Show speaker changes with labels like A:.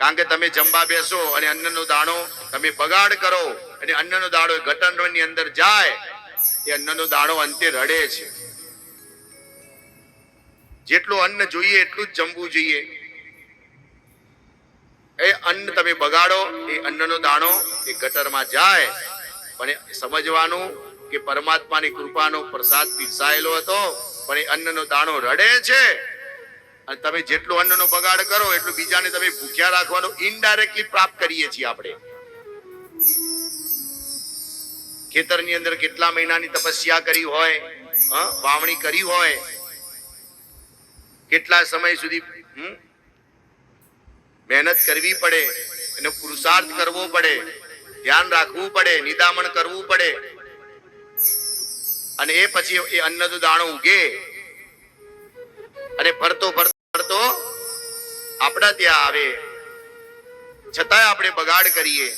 A: કારણ કે તમે જમવા બેસો અને અન્નનો દાણો તમે બગાડ કરો અને અન્નનો દાણો ગટરની અંદર જાય, એ અન્નનો દાણો અંતે રડે છે. જેટલું અન્ન જોઈએ એટલું જ જમવું જોઈએ. એ અન્ન તમે બગાડો, એ અન્નનો દાણો એ ગટરમાં જાય. પણ સમજવાનું કે પરમાત્માની કૃપાનો પ્રસાદ પીરસાયેલો હતો, પણ એ અન્નનો દાણો રડે છે. અને તમે જેટલું અન્નનો બગાડ કરો, એટલું બીજાને તમે ભૂખ્યા રાખવાનો ઇનડાયરેક્ટલી પ્રાપ્ત કરીએ છીએ આપણે ખેતરની અંદર કેટલા મહિનાની તપસ્યા કરી હોય વાવણી કરી હોય, કેટલા સમય સુધી? મહેનત કરવી પડે એનો પુરુષાર્થ કરવો પડે, ધ્યાન રાખવું પડે, નિદામણ કરવું પડે અને એ પછી એ અન્નનો દાણો ઉગે અને ફરતો આપણા ત્યાં આવે. છતાંય આપણે બગાડ કરીએ.